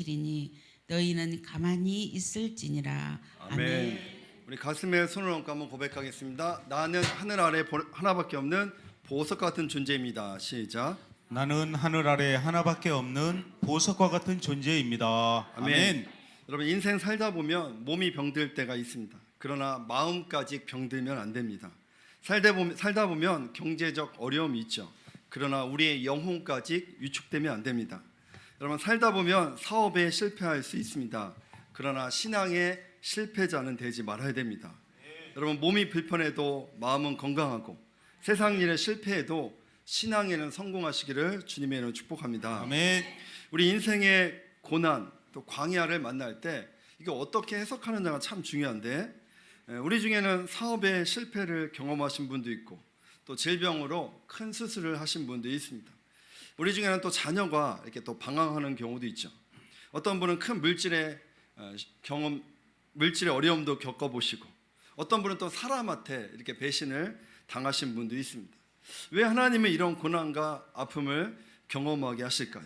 이루시리니 너희는 가만히 있을지니라. 아멘. 우리 가슴에 손을 얹고 한번 고백하겠습니다. 나는 하늘 아래 보- 하나밖에 없는 보석 같은 존재입니다. 시작. 나는 하늘 아래 하나밖에 없는 보석과 같은 존재입니다. 아멘. 아멘. 여러분 인생 살다 보면 몸이 병들 때가 있습니다. 그러나 마음까지 병들면 안 됩니다. 살다 보면, 살다 보면 경제적 어려움이 있죠. 그러나 우리의 영혼까지 위축되면 안 됩니다. 여러분 살다 보면 사업에 실패할 수 있습니다. 그러나 신앙의 실패자는 되지 말아야 됩니다. 여러분 몸이 불편해도 마음은 건강하고 세상 일에 실패해도 신앙에는 성공하시기를 주님의 이름으로 축복합니다. 아멘. 우리 인생의 고난 또 광야를 만날 때 이거 어떻게 해석하느냐가 참 중요한데 에, 우리 중에는 사업의 실패를 경험하신 분도 있고 또 질병으로 큰 수술을 하신 분도 있습니다. 우리 중에는 또 자녀가 이렇게 또 방황하는 경우도 있죠. 어떤 분은 큰 물질의 어, 경험, 물질의 어려움도 겪어보시고 어떤 분은 또 사람한테 이렇게 배신을 당하신 분도 있습니다. 왜 하나님은 이런 고난과 아픔을 경험하게 하실까요?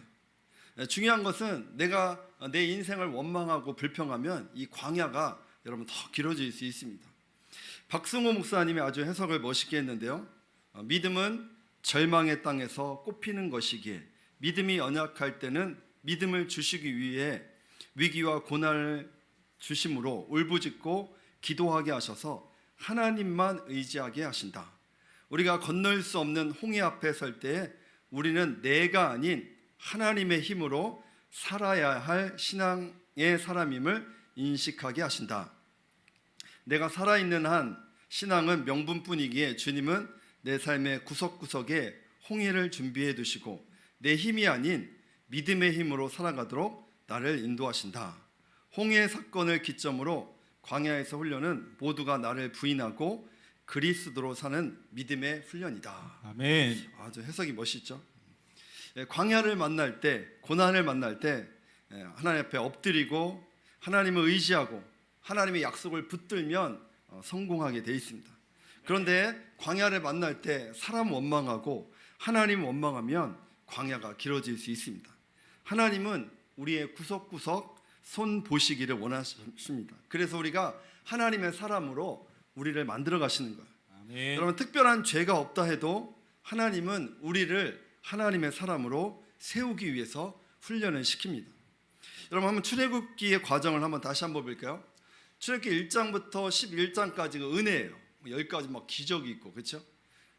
예, 중요한 것은 내가 내 인생을 원망하고 불평하면 이 광야가 여러분 더 길어질 수 있습니다. 박승호 목사님이 아주 해석을 멋있게 했는데요. 어, 믿음은 절망의 땅에서 꽃피는 것이기에 믿음이 연약할 때는 믿음을 주시기 위해 위기와 고난을 주심으로 울부짖고 기도하게 하셔서 하나님만 의지하게 하신다. 우리가 건널 수 없는 홍해 앞에 설 때에 우리는 내가 아닌 하나님의 힘으로 살아야 할 신앙의 사람임을 인식하게 하신다. 내가 살아있는 한 신앙은 명분뿐이기에 주님은 내 삶의 구석구석에 홍해를 준비해 두시고 내 힘이 아닌 믿음의 힘으로 살아가도록 나를 인도하신다. 홍해 사건을 기점으로 광야에서 훈련은 모두가 나를 부인하고 그리스도로 사는 믿음의 훈련이다. 아멘. 아주 해석이 멋있죠. 예, 광야를 만날 때, 고난을 만날 때 예, 하나님 앞에 엎드리고 하나님을 의지하고 하나님의 약속을 붙들면 어, 성공하게 돼 있습니다. 그런데 광야를 만날 때 사람 원망하고 하나님 원망하면 광야가 길어질 수 있습니다. 하나님은 우리의 구석구석 손 보시기를 원하십니다. 그래서 우리가 하나님의 사람으로 우리를 만들어 가시는 거예요. 아멘. 여러분 특별한 죄가 없다 해도 하나님은 우리를 하나님의 사람으로 세우기 위해서 훈련을 시킵니다. 여러분 한번 출애굽기의 과정을 한번 다시 한번 볼까요? 출애굽기 1장부터 11장까지가 은혜예요. 뭐 여기까지 막 기적이 있고 그렇죠?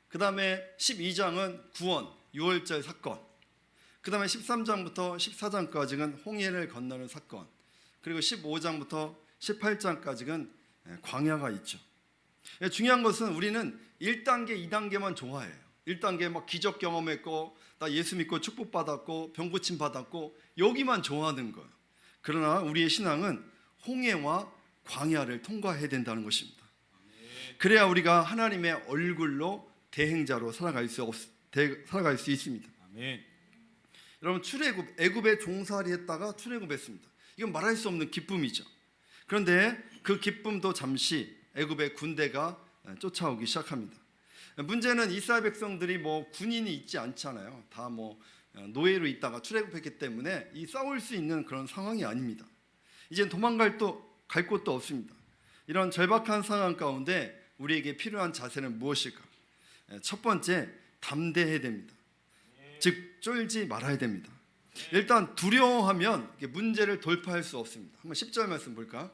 그 다음에 12장은 구원, 6월절 사건. 그 다음에 13장부터 14장까지는 홍해를 건너는 사건. 그리고 15장부터 18장까지는 광야가 있죠. 예, 중요한 것은 우리는 1단계, 2단계만 좋아해요. 1단계 막 기적 경험했고 나 예수 믿고 축복받았고 병 고침 받았고 여기만 좋아하는 거예요. 그러나 우리의 신앙은 홍해와 광야를 통과해야 된다는 것입니다. 그래야 우리가 하나님의 얼굴로 대행자로 살아갈 수 없, 대, 살아갈 수 있습니다. 아멘. 여러분 출애굽 애굽에 종살이 했다가 출애굽했습니다. 이건 말할 수 없는 기쁨이죠. 그런데 그 기쁨도 잠시 애굽의 군대가 쫓아오기 시작합니다. 문제는 이스라엘 백성들이 뭐 군인이 있지 않잖아요. 다 뭐 노예로 있다가 출애굽했기 때문에 이 싸울 수 있는 그런 상황이 아닙니다. 이제 도망갈 또 갈 곳도 없습니다. 이런 절박한 상황 가운데 우리에게 필요한 자세는 무엇일까? 첫 번째 담대해야 됩니다. 즉 쫄지 말아야 됩니다. 일단 두려워하면 문제를 돌파할 수 없습니다. 한번 10절 말씀 볼까?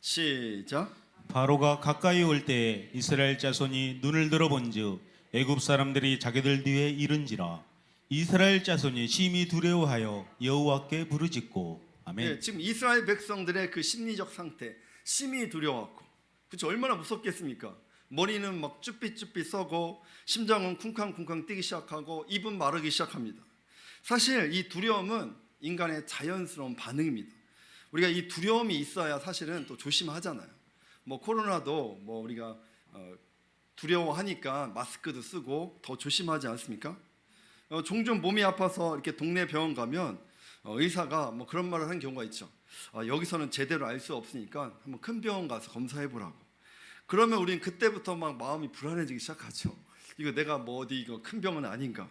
시작. 바로가 가까이 올때 이스라엘 자손이 눈을 들어본즉 애굽 사람들이 자기들 뒤에 이른지라 이스라엘 자손이 심히 두려워하여 여호와께 부르짖고 아멘. 네, 지금 이스라엘 백성들의 그 심리적 상태, 심히 두려웠고, 그렇죠? 얼마나 무섭겠습니까? 머리는 막 쭈삣쭈삣 써고, 심장은 쿵쾅쿵쾅 뛰기 시작하고, 입은 마르기 시작합니다. 사실 이 두려움은 인간의 자연스러운 반응입니다. 우리가 이 두려움이 있어야 사실은 또 조심하잖아요. 뭐 코로나도 뭐 우리가 어, 두려워하니까 마스크도 쓰고 더 조심하지 않습니까? 어, 종종 몸이 아파서 이렇게 동네 병원 가면 어, 의사가 뭐 그런 말을 하는 경우가 있죠. 아, 여기서는 제대로 알 수 없으니까 한번 큰 병원 가서 검사해 보라고. 그러면 우리는 그때부터 막 마음이 불안해지기 시작하죠. 이거 내가 뭐 어디 이거 큰 병은 아닌가?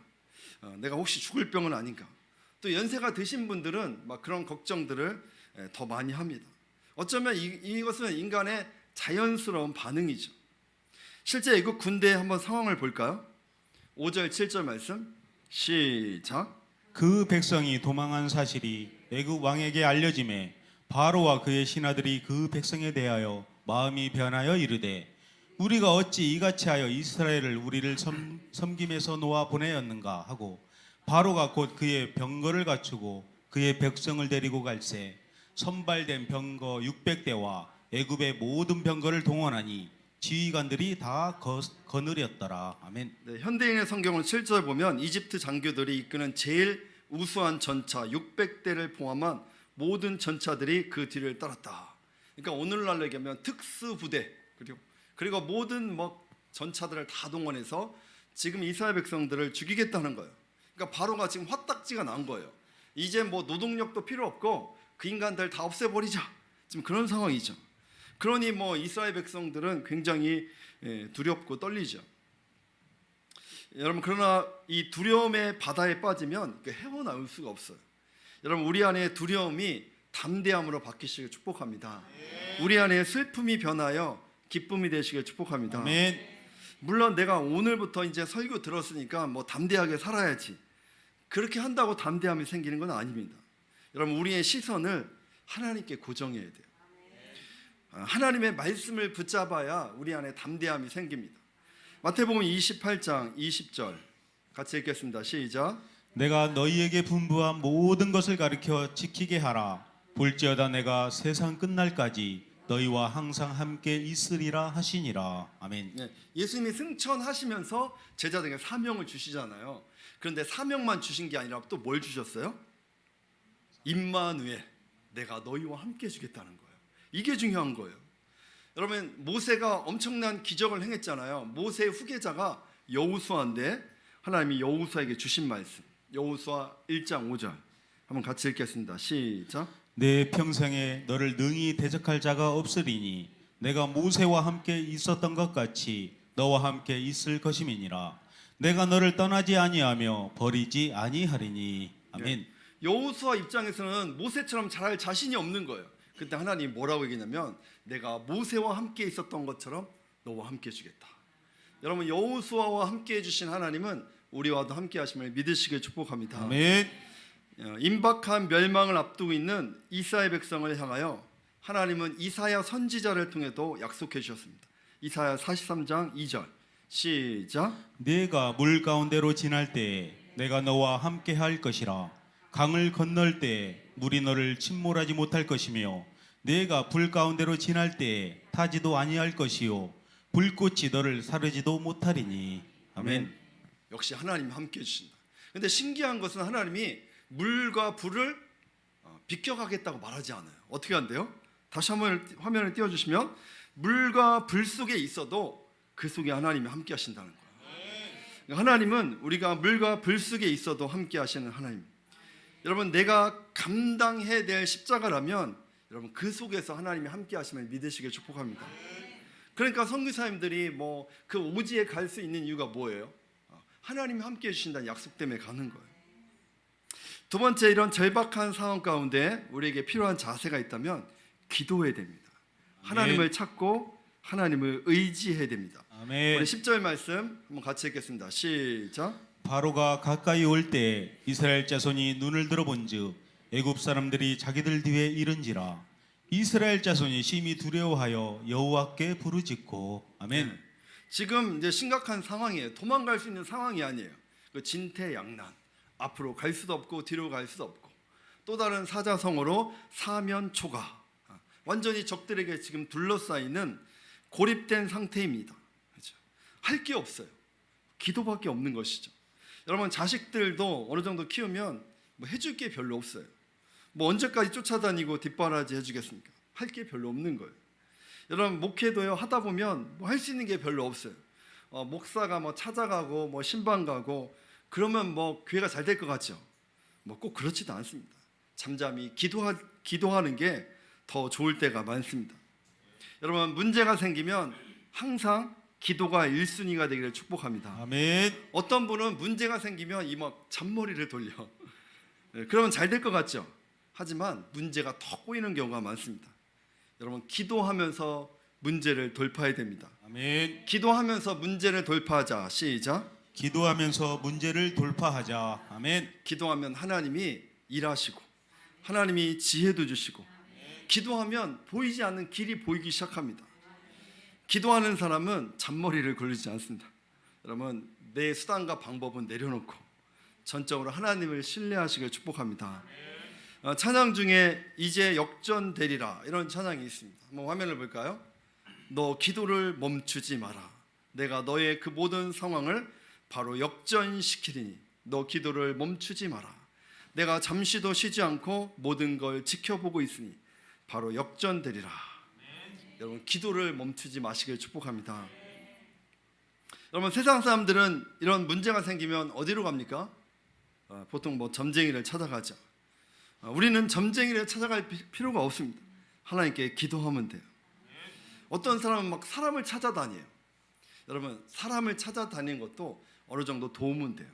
어, 내가 혹시 죽을 병은 아닌가? 또 연세가 드신 분들은 막 그런 걱정들을 예, 더 많이 합니다. 어쩌면 이, 이것은 인간의 자연스러운 반응이죠. 실제 이거 군대 한번 상황을 볼까요? 5절 7절 말씀 시작. 그 백성이 도망한 사실이 애굽 왕에게 알려짐에 바로와 그의 신하들이 그 백성에 대하여 마음이 변하여 이르되 우리가 어찌 이같이 하여 이스라엘을 우리를 섬, 섬김에서 놓아 보내었는가 하고 바로가 곧 그의 병거를 갖추고 그의 백성을 데리고 갈새 선발된 병거 600대와 애굽의 모든 병거를 동원하니 지휘관들이 다 거, 거느렸더라 아멘. 네, 현대인의 성경을 7절 보면 이집트 장교들이 이끄는 제일 우수한 전차 600대를 포함한 모든 전차들이 그 뒤를 따랐다. 그러니까 오늘날로 얘기하면 특수부대 그리고 그리고 모든 뭐 전차들을 다 동원해서 지금 이스라엘 백성들을 죽이겠다는 거예요. 그러니까 바로가 지금 화딱지가 난 거예요. 이제 뭐 노동력도 필요 없고 그 인간들 다 없애버리자. 지금 그런 상황이죠. 그러니 뭐 이스라엘 백성들은 굉장히 예, 두렵고 떨리죠. 여러분 그러나 이 두려움의 바다에 빠지면 그 헤어나올 수가 없어요. 여러분 우리 안에 두려움이 담대함으로 바뀌시길 축복합니다. 우리 안에 슬픔이 변하여 기쁨이 되시길 축복합니다. 아멘. 물론 내가 오늘부터 이제 설교 들었으니까 뭐 담대하게 살아야지. 그렇게 한다고 담대함이 생기는 건 아닙니다. 여러분 우리의 시선을 하나님께 고정해야 돼요. 아, 하나님의 말씀을 붙잡아야 우리 안에 담대함이 생깁니다. 마태복음 28장 20절 같이 읽겠습니다. 시작. 내가 너희에게 분부한 모든 것을 가르쳐 지키게 하라. 볼지어다 내가 세상 끝날까지 너희와 항상 함께 있으리라 하시니라. 아멘. 네, 예수님이 승천하시면서 제자들에게 사명을 주시잖아요. 그런데 사명만 주신 게 아니라 또 뭘 주셨어요? 임마누엘, 내가 너희와 함께 해 주겠다는 거예요. 이게 중요한 거예요. 여러분 모세가 엄청난 기적을 행했잖아요. 모세의 후계자가 여우수아인데 하나님이 여우수아에게 주신 말씀. 여우수아 1장 5절 한번 같이 읽겠습니다. 시작. 내 평생에 너를 능히 대적할 자가 없으리니 내가 모세와 함께 있었던 것 같이 너와 함께 있을 것임이니라. 내가 너를 떠나지 아니하며 버리지 아니하리니. 아멘. 여호수아 입장에서는 모세처럼 잘할 자신이 없는 거예요. 그때 하나님 뭐라고 얘기냐면 내가 모세와 함께 있었던 것처럼 너와 함께 해주겠다. 여러분 여호수아와 함께 해주신 하나님은 우리와도 함께 하심을 믿으시길 축복합니다. 아멘. 어, 임박한 멸망을 앞두고 있는 이스라엘 백성을 향하여 하나님은 이사야 선지자를 통해도 약속해 주셨습니다. 이사야 43장 2절 시작. 네가 물 가운데로 지날 때에 내가 너와 함께 할 것이라 강을 건널 때에 물이 너를 침몰하지 못할 것이며 네가 불 가운데로 지날 때에 타지도 아니할 것이요 불꽃이 너를 사르지도 못하리니 아멘. 역시 하나님 함께 해주신다. 근데 신기한 것은 하나님이 물과 불을 어, 비켜가겠다고 말하지 않아요. 어떻게 한대요? 다시 한번 화면을 띄워주시면 물과 불 속에 있어도 그 속에 하나님이 함께 하신다는 거예요. 하나님은 우리가 물과 불 속에 있어도 함께 하시는 하나님. 여러분 내가 감당해야 될 십자가라면 여러분 그 속에서 하나님이 함께 하심을 믿으시길 축복합니다. 그러니까 선교사님들이 뭐 그 오지에 갈 수 있는 이유가 뭐예요? 어, 하나님이 함께 해주신다는 약속 때문에 가는 거예요. 두 번째 이런 절박한 상황 가운데 우리에게 필요한 자세가 있다면 기도해야 됩니다. 하나님을 찾고 하나님을 의지해야 됩니다. 아멘. 우리 10절 말씀 한번 같이 읽겠습니다. 시작. 바로가 가까이 올 때 이스라엘 자손이 눈을 들어본즉 애굽 사람들이 자기들 뒤에 이른지라 이스라엘 자손이 심히 두려워하여 여호와께 부르짖고 아멘. 지금 이제 심각한 상황이에요. 도망갈 수 있는 상황이 아니에요. 그 진퇴양난. 앞으로 갈 수도 없고 뒤로 갈 수도 없고 또 다른 사자성어로 사면초가 아, 완전히 적들에게 지금 둘러싸이는 고립된 상태입니다. 그렇죠? 할 게 없어요. 기도밖에 없는 것이죠. 여러분 자식들도 어느 정도 키우면 뭐 해줄 게 별로 없어요. 뭐 언제까지 쫓아다니고 뒷바라지 해주겠습니까? 할 게 별로 없는 거예요. 여러분 목회도요 하다 보면 뭐 할 수 있는 게 별로 없어요. 어, 목사가 뭐 찾아가고 뭐 신방 가고 그러면 뭐 교회가 잘 될 것 같죠. 뭐 꼭 그렇지도 않습니다. 잠잠히 기도하, 기도하는 게 더 좋을 때가 많습니다. 여러분 문제가 생기면 항상 기도가 1순위가 되기를 축복합니다. 아멘. 어떤 분은 문제가 생기면 이 막 잔머리를 돌려. 예, 그러면 잘 될 것 같죠. 하지만 문제가 더 꼬이는 경우가 많습니다. 여러분 기도하면서 문제를 돌파해야 됩니다. 아멘. 기도하면서 문제를 돌파하자. 시작. 기도하면서 문제를 돌파하자. 아멘. 기도하면 하나님이 일하시고 하나님이 지혜도 주시고 기도하면 보이지 않는 길이 보이기 시작합니다. 기도하는 사람은 잔머리를 굴리지 않습니다. 여러분 내 수단과 방법은 내려놓고 전적으로 하나님을 신뢰하시길 축복합니다. 어, 찬양 중에 이제 역전되리라 이런 찬양이 있습니다. 한번 화면을 볼까요? 너 기도를 멈추지 마라. 내가 너의 그 모든 상황을 바로 역전시키리니 너 기도를 멈추지 마라. 내가 잠시도 쉬지 않고 모든 걸 지켜보고 있으니 바로 역전되리라. 여러분 기도를 멈추지 마시길 축복합니다. 여러분 세상 사람들은 이런 문제가 생기면 어디로 갑니까? 어, 보통 뭐 점쟁이를 찾아가죠. 어, 우리는 점쟁이를 찾아갈 피- 필요가 없습니다. 하나님께 기도하면 돼요. 어떤 사람은 막 사람을 찾아다녀요. 여러분 사람을 찾아다니는 것도 어느 정도 도움은 돼요.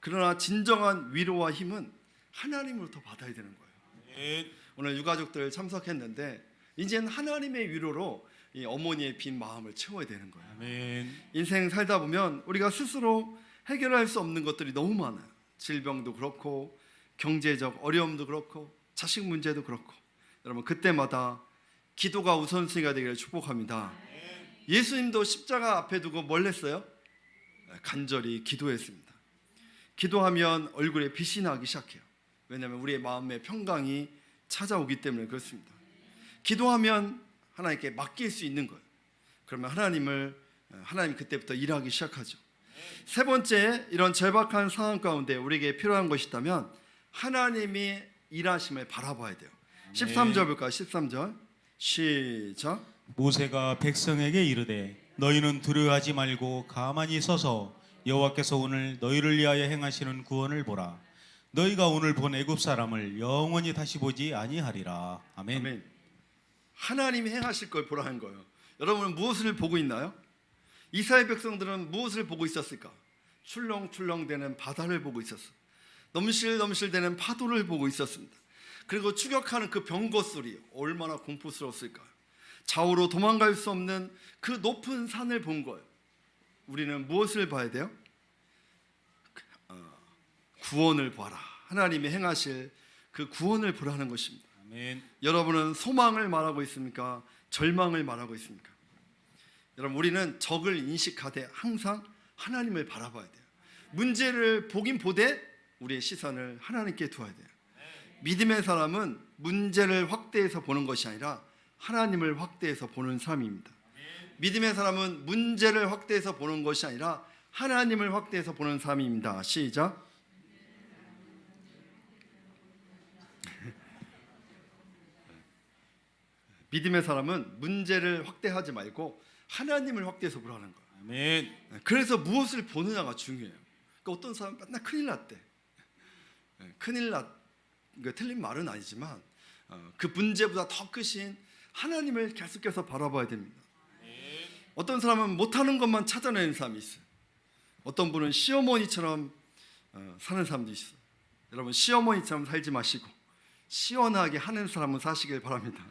그러나 진정한 위로와 힘은 하나님으로부터 받아야 되는 거예요. 아멘. 오늘 유가족들 참석했는데 이제는 하나님의 위로로 이 어머니의 빈 마음을 채워야 되는 거예요. 아멘. 인생 살다 보면 우리가 스스로 해결할 수 없는 것들이 너무 많아요. 질병도 그렇고 경제적 어려움도 그렇고 자식 문제도 그렇고 여러분 그때마다 기도가 우선순위가 되기를 축복합니다. 예수님도 십자가 앞에 두고 뭘 했어요? 간절히 기도했습니다. 기도하면 얼굴에 빛이 나기 시작해요. 왜냐하면 우리의 마음의 평강이 찾아오기 때문에 그렇습니다. 기도하면 하나님께 맡길 수 있는 거예요. 그러면 하나님을 하나님 그때부터 일하기 시작하죠. 세 번째 이런 절박한 상황 가운데 우리에게 필요한 것이 있다면 하나님이 일하심을 바라봐야 돼요. 13절 볼까요? 13절 시작. 모세가 백성에게 이르되 너희는 두려워하지 말고 가만히 서서 여호와께서 오늘 너희를 위하여 행하시는 구원을 보라. 너희가 오늘 본 애굽 사람을 영원히 다시 보지 아니하리라. 아멘. 아멘. 하나님이 행하실 걸 보라는 거예요. 여러분은 무엇을 보고 있나요? 이스라엘 백성들은 무엇을 보고 있었을까? 출렁출렁대는 바다를 보고 있었어. 넘실넘실대는 파도를 보고 있었습니다. 그리고 추격하는 그 병거 소리 얼마나 공포스러웠을까? 좌우로 도망갈 수 없는 그 높은 산을 본 거예요. 우리는 무엇을 봐야 돼요? 어, 구원을 봐라. 하나님이 행하실 그 구원을 보라는 것입니다. 아멘. 여러분은 소망을 말하고 있습니까? 절망을 말하고 있습니까? 여러분 우리는 적을 인식하되 항상 하나님을 바라봐야 돼요. 문제를 보긴 보되 우리의 시선을 하나님께 두어야 돼요. 믿음의 사람은 문제를 확대해서 보는 것이 아니라 하나님을 확대해서 보는 사람입니다. 믿음의 사람은 문제를 확대해서 보는 것이 아니라 하나님을 확대해서 보는 사람입니다. 시작. 믿음의 사람은 문제를 확대하지 말고 하나님을 확대해서 보라는 거예요. 아멘. 그래서 무엇을 보느냐가 중요해요. 그러니까 어떤 사람 맨날 큰일 났대. 예, 큰일 났. 그러니까 틀린 말은 아니지만 어, 그 문제보다 더 크신 하나님을 계속해서 바라봐야 됩니다. 어떤 사람은 못하는 것만 찾아내는 사람이 있어요. 어떤 분은 시어머니처럼 어, 사는 사람도 있어요. 여러분 시어머니처럼 살지 마시고 시원하게 하는 사람은 사시길 바랍니다.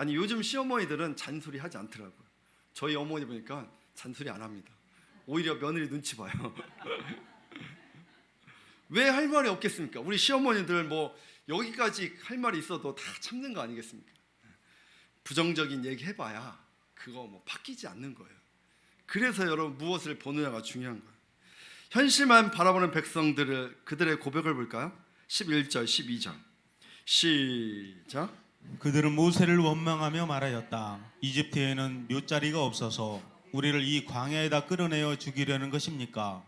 아니 요즘 시어머니들은 잔소리 하지 않더라고요. 저희 어머니 보니까 잔소리 안 합니다. 오히려 며느리 눈치 봐요. 왜 할 말이 없겠습니까? 우리 시어머니들 뭐 여기까지 할 말이 있어도 다 참는 거 아니겠습니까? 부정적인 얘기 해봐야 그거 뭐 바뀌지 않는 거예요. 그래서 여러분 무엇을 보느냐가 중요한 거예요. 현실만 바라보는 백성들을 그들의 고백을 볼까요? 11절, 12절. 시작. 그들은 모세를 원망하며 말하였다. 이집트에는 묘자리가 없어서 우리를 이 광야에다 끌어내어 죽이려는 것입니까?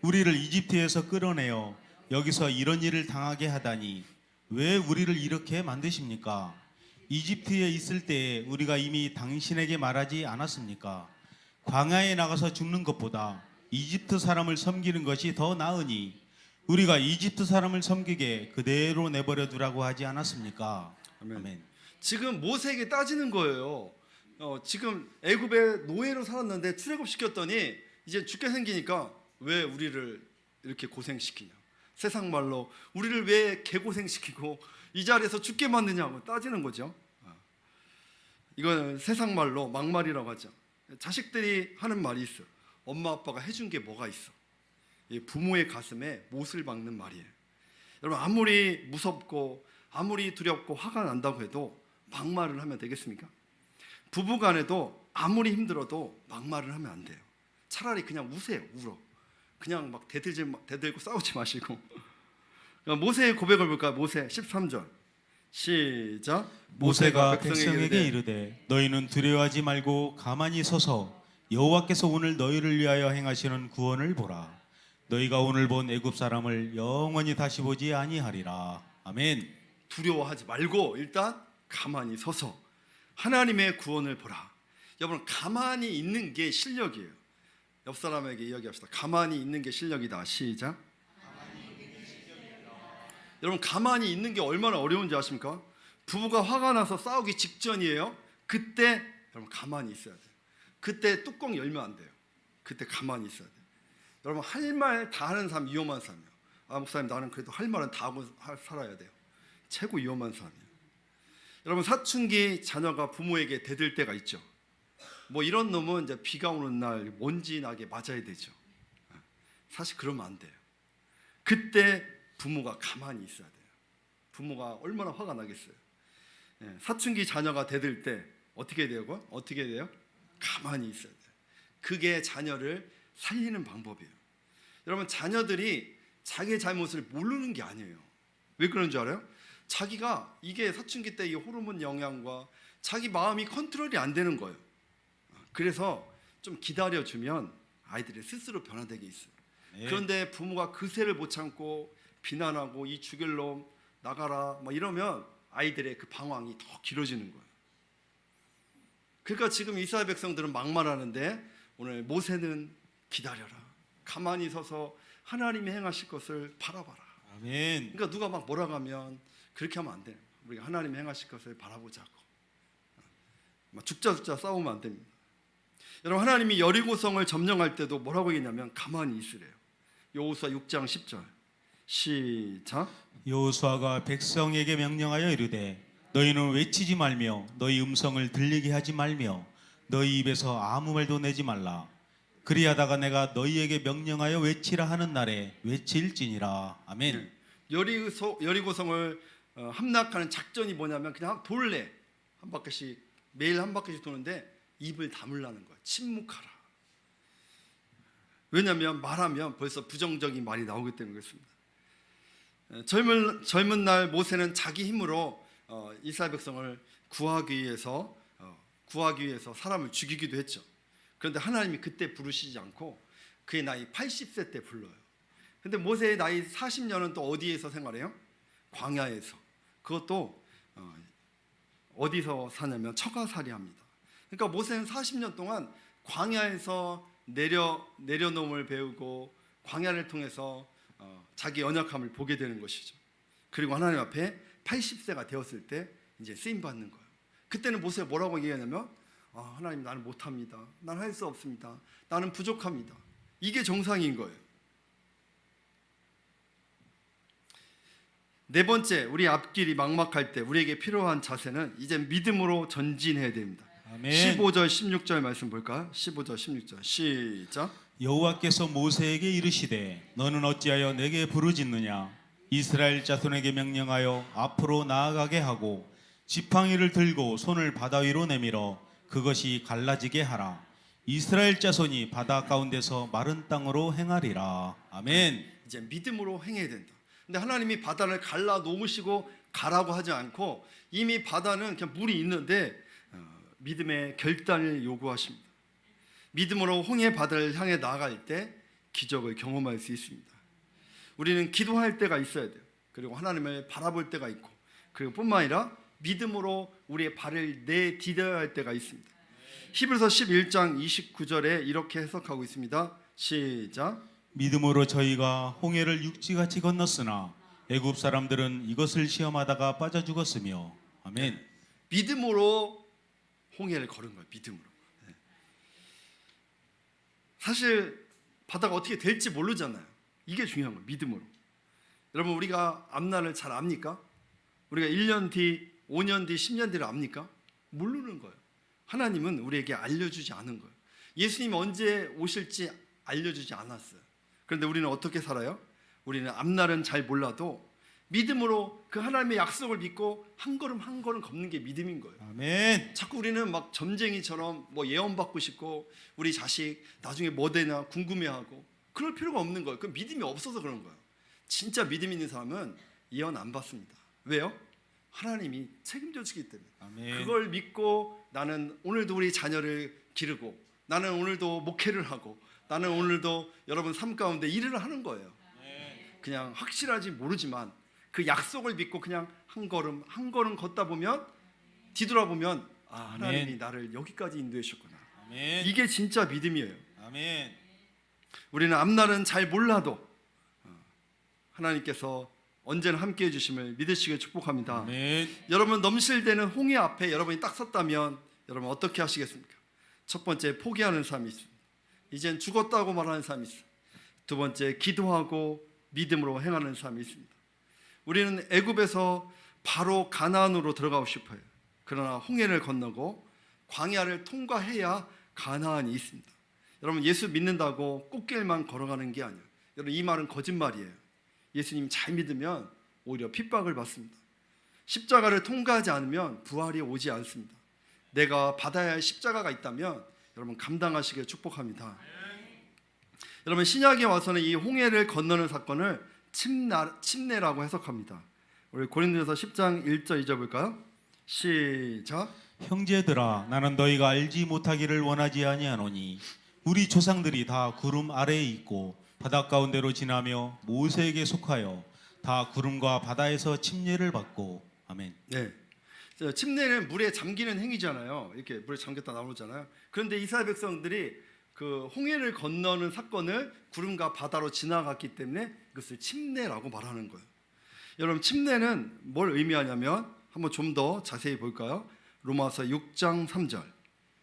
우리를 이집트에서 끌어내어 여기서 이런 일을 당하게 하다니 왜 우리를 이렇게 만드십니까? 이집트에 있을 때에 우리가 이미 당신에게 말하지 않았습니까? 광야에 나가서 죽는 것보다 이집트 사람을 섬기는 것이 더 나으니 우리가 이집트 사람을 섬기게 그대로 내버려 두라고 하지 않았습니까? 아멘. 아멘. 지금 모세에게 따지는 거예요. 어, 지금 애굽의 노예로 살았는데 출애굽 시켰더니 이제 죽게 생기니까 왜 우리를 이렇게 고생시키냐? 세상 말로 우리를 왜 개고생시키고 이 자리에서 죽게 만드냐고 따지는 거죠. 어. 이건 세상 말로 막말이라고 하죠. 자식들이 하는 말이 있어. 엄마 아빠가 해준 게 뭐가 있어? 이 부모의 가슴에 못을 박는 말이에요. 여러분 아무리 무섭고 아무리 두렵고 화가 난다고 해도 막말을 하면 되겠습니까? 부부 간에도 아무리 힘들어도 막말을 하면 안 돼요. 차라리 그냥 우세요, 울어. 그냥 막 대들지 마- 대들고 싸우지 마시고. 그러니까 모세의 고백을 볼까? 모세 13절. 시작. 모세가 백성에게 이르되 너희는 두려워하지 말고 가만히 서서 여호와께서 오늘 너희를 위하여 행하시는 구원을 보라. 너희가 오늘 본 애굽 사람을 영원히 다시 보지 아니하리라. 아멘. 두려워하지 말고 일단 가만히 서서 하나님의 구원을 보라. 여러분 가만히 있는 게 실력이에요. 옆 사람에게 이야기합시다. 가만히 있는 게 실력이다. 시작. 여러분 가만히 있는 게 얼마나 어려운지 아십니까? 부부가 화가 나서 싸우기 직전이에요. 그때 여러분 가만히 있어야 돼요. 그때 뚜껑 열면 안 돼요. 그때 가만히 있어야 돼요. 여러분 할 말 다 하는 사람 위험한 사람이에요. 아 목사님 나는 그래도 할 말은 다 하고 하- 살아야 돼요. 최고 위험한 사람이에요. 여러분 사춘기 자녀가 부모에게 대들 때가 있죠. 뭐 이런 놈은 이제 비가 오는 날 먼지 나게 맞아야 되죠. 사실 그러면 안 돼요. 그때 부모가 가만히 있어야 돼요. 부모가 얼마나 화가 나겠어요. 예, 사춘기 자녀가 대들 때 어떻게? 그거? 어떻게 돼요? 가만히 있어야 돼요. 그게 자녀를 살리는 방법이에요. 여러분 자녀들이 자기의 잘못을 모르는 게 아니에요. 왜 그런 줄 알아요? 자기가 이게 사춘기 때 이 호르몬 영향과 자기 마음이 컨트롤이 안 되는 거예요. 그래서 좀 기다려 주면 아이들이 스스로 변화되게 있어요. 네. 그런데 부모가 그새를 못 참고 비난하고 이 죽일 놈 나가라 뭐 이러면 아이들의 그 방황이 더 길어지는 거예요. 그러니까 지금 이스라엘 백성들은 막말하는데 오늘 모세는 기다려라. 가만히 서서 하나님이 행하실 것을 바라봐라. 아멘. 그러니까 누가 막 하면 그렇게 하면 안 돼요. 우리가 하나님 행하실 것을 바라보자고. 막 죽자 죽자 싸우면 안 됩니다. 여러분 하나님이 여리고성을 점령할 때도 뭐라고 얘기냐면 가만히 있으래요. 여호수아 6장 10절. 시작. 여호수아가 백성에게 명령하여 이르되 너희는 외치지 말며 너희 음성을 들리게 하지 말며 너희 입에서 아무 말도 내지 말라 그리하다가 내가 너희에게 명령하여 외치라 하는 날에 외칠지니라 아멘 여리고 여리고성을 어, 함락하는 작전이 뭐냐면 그냥 돌래 한 바퀴씩 매일 한 바퀴씩 도는데 입을 다물라는 거야. 침묵하라. 왜냐하면 말하면 벌써 부정적인 말이 나오기 때문에 그렇습니다. 에, 젊은 젊은 날 모세는 자기 힘으로 어, 이스라엘 백성을 구하기 위해서 어, 구하기 위해서 사람을 죽이기도 했죠. 그런데 하나님이 그때 부르시지 않고 그의 나이 80세 때 불러요. 근데 모세의 나이 40년은 또 어디에서 생활해요? 광야에서. 그것도 어, 어디서 사냐면 처가살이합니다. 그러니까 모세는 40년 동안 광야에서 내려 내려놓음을 배우고 광야를 통해서 어, 자기 연약함을 보게 되는 것이죠. 그리고 하나님 앞에 80세가 되었을 때 이제 쓰임 받는 거예요. 그때는 모세가 뭐라고 얘기하냐면 아, 하나님 나는 못합니다. 나는 할수 없습니다. 나는 부족합니다. 이게 정상인 거예요. 네 번째, 우리 앞길이 막막할 때 우리에게 필요한 자세는 이제 믿음으로 전진해야 됩니다. 아멘 15절, 16절 말씀 볼까요? 15절, 16절 시작. 여호와께서 모세에게 이르시되 너는 어찌하여 내게 부르짖느냐 이스라엘 자손에게 명령하여 앞으로 나아가게 하고 지팡이를 들고 손을 바다 위로 내밀어 그것이 갈라지게 하라 이스라엘 자손이 바다 가운데서 마른 땅으로 행하리라 아멘 이제 믿음으로 행해야 된다. 근데 하나님이 바다를 갈라 놓으시고 가라고 하지 않고 이미 바다는 그냥 물이 있는데 어, 믿음의 결단을 요구하십니다. 믿음으로 홍해 바다를 향해 나아갈 때 기적을 경험할 수 있습니다. 우리는 기도할 때가 있어야 돼요. 그리고 하나님을 바라볼 때가 있고 그리고 뿐만 아니라 믿음으로 우리의 발을 내디뎌야 할 때가 있습니다. 히브리서 11장 29절에 이렇게 해석하고 있습니다. 시작. 믿음으로 저희가 홍해를 육지같이 건넜으나 애굽 사람들은 이것을 시험하다가 빠져 죽었으며 아멘 믿음으로 홍해를 걸은 거예요. 믿음으로. 네. 사실 바다가 어떻게 될지 모르잖아요. 이게 중요한 거예요. 믿음으로. 여러분 우리가 앞날을 잘 압니까? 우리가 1년 뒤, 5년 뒤, 10년 뒤를 압니까? 모르는 거예요. 하나님은 우리에게 알려주지 않은 거예요. 예수님이 언제 오실지 알려주지 않았어요. 그런데 우리는 어떻게 살아요? 우리는 앞날은 잘 몰라도 믿음으로 그 하나님의 약속을 믿고 한 걸음 한 걸음 걷는 게 믿음인 거예요. 아멘. 자꾸 우리는 막 점쟁이처럼 뭐 예언 받고 싶고 우리 자식 나중에 뭐 되나 궁금해하고 그럴 필요가 없는 거예요. 그 믿음이 없어서 그런 거예요. 진짜 믿음 있는 사람은 예언 안 받습니다. 왜요? 하나님이 책임져 주기 때문에. 아멘. 그걸 믿고 나는 오늘도 우리 자녀를 기르고 나는 오늘도 목회를 하고 나는 오늘도 여러분 삶 가운데 일을 하는 거예요. 그냥 확실하지 모르지만 그 약속을 믿고 그냥 한 걸음 한 걸음 걷다 보면 뒤돌아보면 아 하나님이 아멘. 나를 여기까지 인도해 주셨구나. 아멘. 이게 진짜 믿음이에요. 아멘. 우리는 앞날은 잘 몰라도 어, 하나님께서 언제나 함께 해 주심을 믿으시길 축복합니다. 아멘. 여러분 넘실대는 홍해 앞에 여러분이 딱 섰다면 여러분 어떻게 하시겠습니까? 첫 번째 포기하는 삶이 있습니다. 이젠 죽었다고 말하는 삶이 있어요. 두 번째 기도하고 믿음으로 행하는 삶이 있습니다. 우리는 애굽에서 바로 가나안으로 들어가고 싶어요. 그러나 홍해를 건너고 광야를 통과해야 가나안이 있습니다. 여러분 예수 믿는다고 꽃길만 걸어가는 게 아니에요. 여러분 이 말은 거짓말이에요. 예수님 잘 믿으면 오히려 핍박을 받습니다. 십자가를 통과하지 않으면 부활이 오지 않습니다. 내가 받아야 할 십자가가 있다면 여러분 감당하시길 축복합니다. 여러분 신약에 와서는 이 홍해를 건너는 사건을 침나, 침례라고 해석합니다. 우리 고린도서 10장 1절 2절 볼까요? 시작. 형제들아 나는 너희가 알지 못하기를 원하지 아니하노니 우리 조상들이 다 구름 아래에 있고 바다 가운데로 지나며 모세에게 속하여 다 구름과 바다에서 침례를 받고 아멘. 네. 자, 침례는 물에 잠기는 행위잖아요. 이렇게 물에 잠겼다 나오잖아요. 그런데 이스라엘 백성들이 그 홍해를 건너는 사건을 구름과 바다로 지나갔기 때문에 이것을 침례라고 말하는 거예요. 여러분 침례는 뭘 의미하냐면 한번 좀 더 자세히 볼까요? 로마서 6장 3절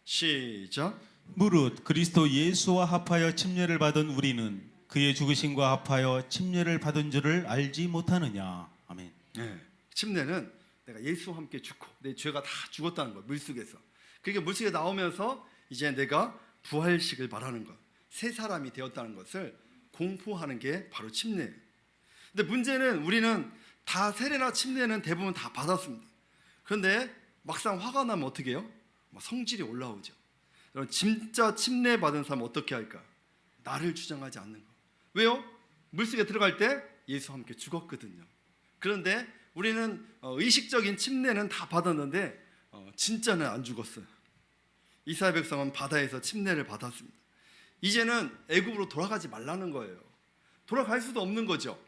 시작. 무릇 그리스도 예수와 합하여 침례를 받은 우리는 그의 죽으심과 합하여 침례를 받은 줄을 알지 못하느냐 아멘. 네. 침례는 내가 예수와 함께 죽고 내 죄가 다 죽었다는 거예요. 물속에서. 그게 물속에 나오면서 이제 내가 부활식을 말하는 것. 새 사람이 되었다는 것을 공포하는 게 바로 침례예요. 근데 문제는 우리는 다 세례나 침례는 대부분 다 받았습니다. 그런데 막상 화가 나면 어떻게 해요? 막 성질이 올라오죠. 여러분 진짜 침례 받은 사람 은 어떻게 할까? 나를 주장하지 않는 거. 왜요? 물속에 들어갈 때 예수와 함께 죽었거든요. 그런데 우리는 어, 의식적인 침례는 다 받았는데 어, 진짜는 안 죽었어요. 이스라엘 백성은 바다에서 침례를 받았습니다. 이제는 애굽으로 돌아가지 말라는 거예요. 돌아갈 수도 없는 거죠.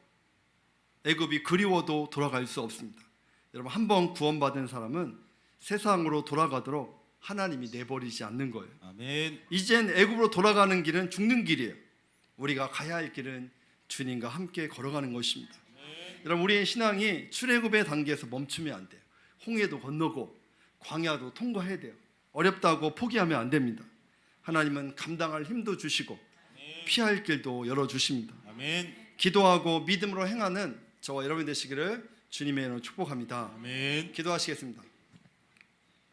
애굽이 그리워도 돌아갈 수 없습니다. 여러분 한 번 구원받은 사람은 세상으로 돌아가도록 하나님이 내버리지 않는 거예요. 아멘. 이젠 애굽으로 돌아가는 길은 죽는 길이에요. 우리가 가야 할 길은 주님과 함께 걸어가는 것입니다. 여러분 우리의 신앙이 출애굽의 단계에서 멈추면 안 돼요. 홍해도 건너고 광야도 통과해야 돼요. 어렵다고 포기하면 안 됩니다. 하나님은 감당할 힘도 주시고 피할 길도 열어 주십니다. 아멘. 기도하고 믿음으로 행하는 저와 여러분 되시기를 주님의 이름으로 축복합니다. 아멘. 기도하시겠습니다.